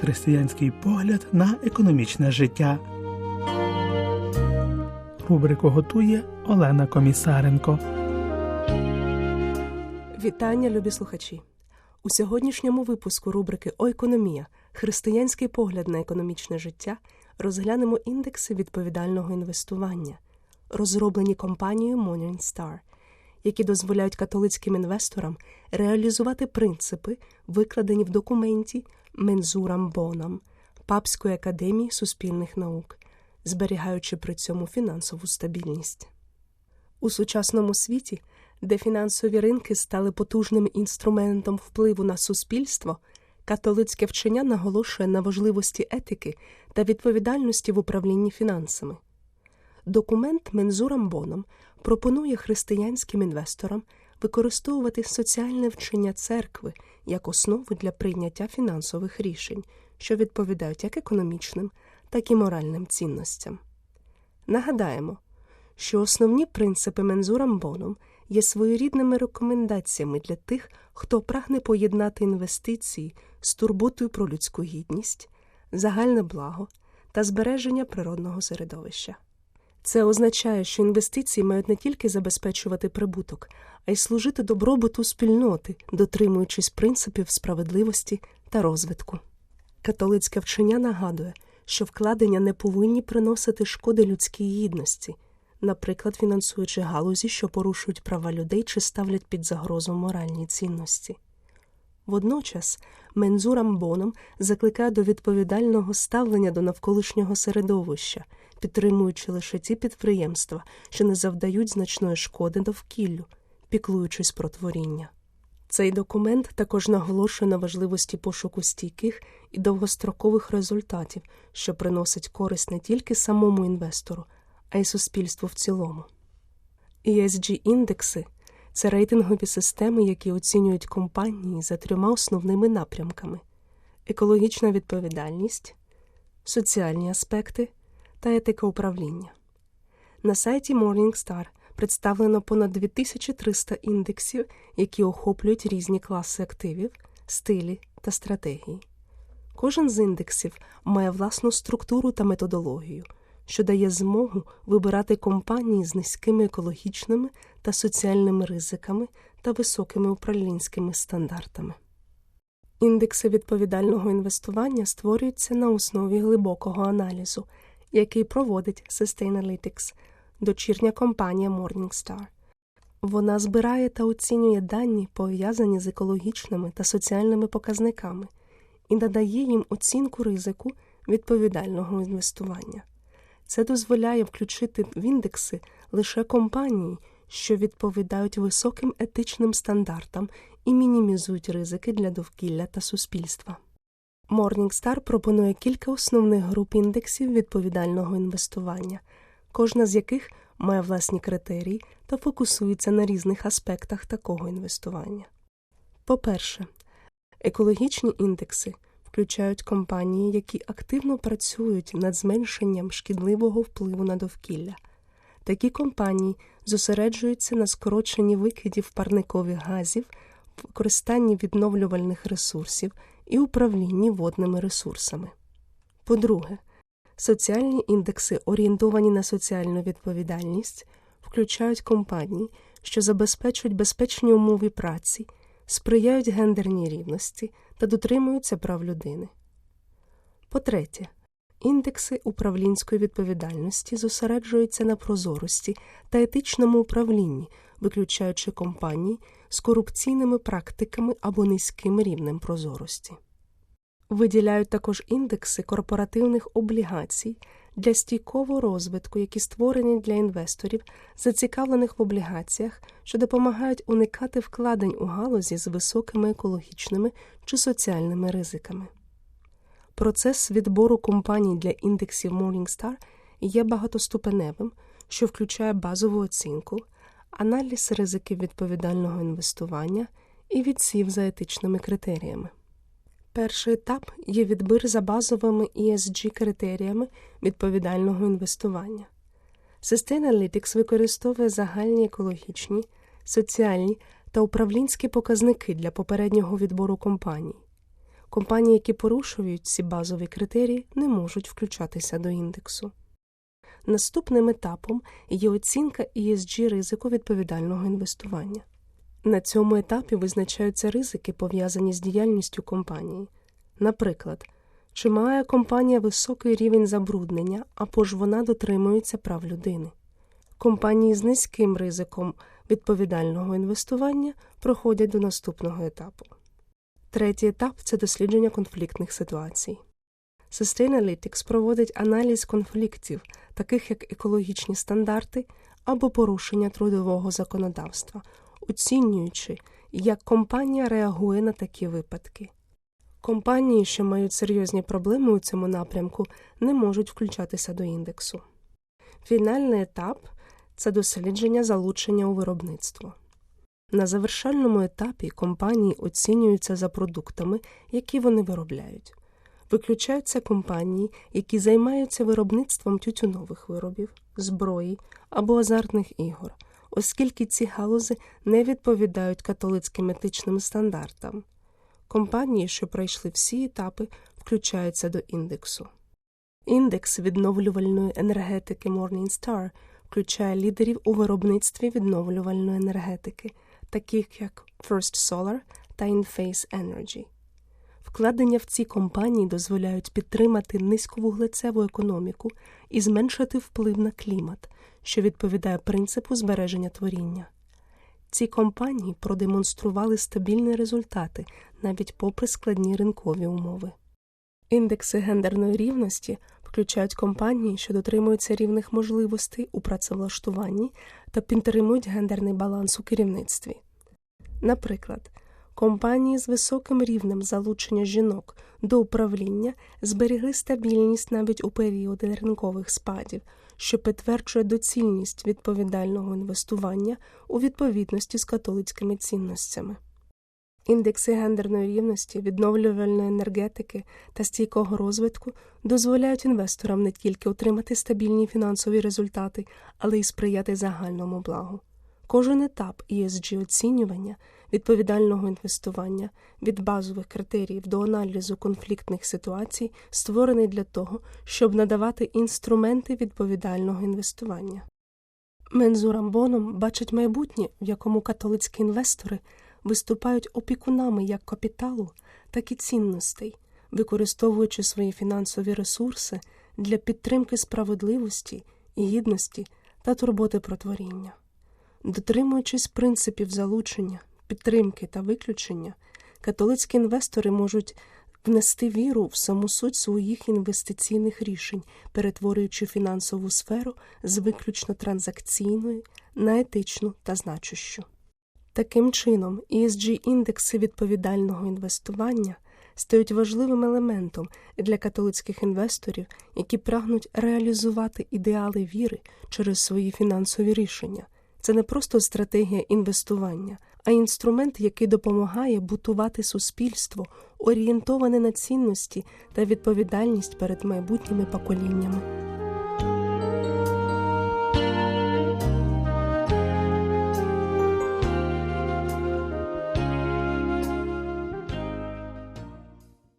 християнський погляд на економічне життя. Рубрику готує Олена Комісаренко. Вітання, любі слухачі! У сьогоднішньому випуску рубрики «Оекономія. Християнський погляд на економічне життя розглянемо індекси відповідального інвестування, розроблені компанією Morningstar, які дозволяють католицьким інвесторам реалізувати принципи, викладені в документі Мензурам Бонам Папської академії суспільних наук, зберігаючи при цьому фінансову стабільність. У сучасному світі, де фінансові ринки стали потужним інструментом впливу на суспільство, католицьке вчення наголошує на важливості етики та відповідальності в управлінні фінансами. Документ Мензурам Боном пропонує християнським інвесторам використовувати соціальне вчення церкви як основу для прийняття фінансових рішень, що відповідають як економічним, так і моральним цінностям. Нагадаємо, що основні принципи Мензурам Боном є своєрідними рекомендаціями для тих, хто прагне поєднати інвестиції з турботою про людську гідність, загальне благо та збереження природного середовища. Це означає, що інвестиції мають не тільки забезпечувати прибуток, а й служити добробуту спільноти, дотримуючись принципів справедливості та розвитку. Католицьке вчення нагадує, що вкладення не повинні приносити шкоди людській гідності, наприклад, фінансуючи галузі, що порушують права людей чи ставлять під загрозу моральні цінності. Водночас Мензурам Боном закликає до відповідального ставлення до навколишнього середовища, підтримуючи лише ті підприємства, що не завдають значної шкоди довкіллю, піклуючись про творіння. Цей документ також наголошує на важливості пошуку стійких і довгострокових результатів, що приносить користь не тільки самому інвестору, а й суспільству в цілому. esg індекси це рейтингові системи, які оцінюють компанії за трьома основними напрямками: екологічна відповідальність, соціальні аспекти та етика управління. На сайті Morningstar представлено понад 2300 індексів, які охоплюють різні класи активів, стилі та стратегії. Кожен з індексів має власну структуру та методологію, що дає змогу вибирати компанії з низькими екологічними та соціальними ризиками та високими управлінськими стандартами. Індекси відповідального інвестування створюються на основі глибокого аналізу, який проводить Sustainalytics, дочірня компанія Morningstar. Вона збирає та оцінює дані, пов'язані з екологічними та соціальними показниками, і надає їм оцінку ризику відповідального інвестування. Це дозволяє включити в індекси лише компанії, що відповідають високим етичним стандартам і мінімізують ризики для довкілля та суспільства. Morningstar пропонує кілька основних груп індексів відповідального інвестування, кожна з яких має власні критерії та фокусується на різних аспектах такого інвестування. По-перше, екологічні індекси включають компанії, які активно працюють над зменшенням шкідливого впливу на довкілля. Такі компанії зосереджуються на скороченні викидів парникових газів, використанні відновлювальних ресурсів і управлінні водними ресурсами. По-друге, соціальні індекси, орієнтовані на соціальну відповідальність, включають компанії, що забезпечують безпечні умови праці, сприяють гендерній рівності та дотримуються прав людини. По-третє, індекси управлінської відповідальності зосереджуються на прозорості та етичному управлінні, виключаючи компанії з корупційними практиками або низьким рівнем прозорості. Виділяють також індекси корпоративних облігацій для стійкового розвитку, які створені для інвесторів, зацікавлених в облігаціях, що допомагають уникати вкладень у галузі з високими екологічними чи соціальними ризиками. Процес відбору компаній для індексів Morningstar є багатоступеневим, що включає базову оцінку, аналіз ризиків відповідального інвестування і відсів за етичними критеріями. Перший етап є відбір за базовими esg критеріями відповідального інвестування. Sustainalytics використовує загальні екологічні, соціальні та управлінські показники для попереднього відбору компаній. Компанії, які порушують ці базові критерії, не можуть включатися до індексу. Наступним етапом є оцінка ESG ризику відповідального інвестування. На цьому етапі визначаються ризики, пов'язані з діяльністю компанії. Наприклад, чи має компанія високий рівень забруднення або ж вона дотримується прав людини. Компанії з низьким ризиком відповідального інвестування проходять до наступного етапу. Третій етап це дослідження конфліктних ситуацій. Sustainalytics проводить аналіз конфліктів, таких як екологічні стандарти або порушення трудового законодавства, оцінюючи, як компанія реагує на такі випадки. Компанії, що мають серйозні проблеми у цьому напрямку, не можуть включатися до індексу. Фінальний етап це дослідження залучення у виробництво. На завершальному етапі компанії оцінюються за продуктами, які вони виробляють. Виключаються компанії, які займаються виробництвом тютюнових виробів, зброї або азартних ігор, оскільки ці галузи не відповідають католицьким етичним стандартам. Компанії, що пройшли всі етапи, включаються до індексу. Індекс відновлювальної енергетики Morningstar включає лідерів у виробництві відновлювальної енергетики, таких як First Solar та Inface Energy. Вкладення в ці компанії дозволяють підтримати низьковуглецеву економіку і зменшити вплив на клімат, що відповідає принципу збереження творіння. Ці компанії продемонстрували стабільні результати навіть попри складні ринкові умови. Індекси гендерної рівності включають компанії, що дотримуються рівних можливостей у працевлаштуванні та підтримують гендерний баланс у керівництві. Наприклад, компанії з високим рівнем залучення жінок до управління зберегли стабільність навіть у періоди ринкових спадів, що підтверджує доцільність відповідального інвестування у відповідності з католицькими цінностями. Індекси гендерної рівності, відновлювальної енергетики та стійкого розвитку дозволяють інвесторам не тільки отримати стабільні фінансові результати, але й сприяти загальному благу. Кожен етап ESG оцінювання, відповідального інвестування від базових критеріїв до аналізу конфліктних ситуацій створений для того, щоб надавати інструменти відповідального інвестування. Мензурам Боном бачить майбутнє, в якому католицькі інвестори виступають опікунами як капіталу, так і цінностей, використовуючи свої фінансові ресурси для підтримки справедливості, гідності та турботи про творіння. Дотримуючись принципів залучення, підтримки та виключення, католицькі інвестори можуть внести віру в саму суть своїх інвестиційних рішень, перетворюючи фінансову сферу з виключно транзакційної на етичну та значущу. Таким чином, esg індекси відповідального інвестування стають важливим елементом для католицьких інвесторів, які прагнуть реалізувати ідеали віри через свої фінансові рішення. Це не просто стратегія інвестування, а інструмент, який допомагає бутувати суспільство, орієнтоване на цінності та відповідальність перед майбутніми поколіннями.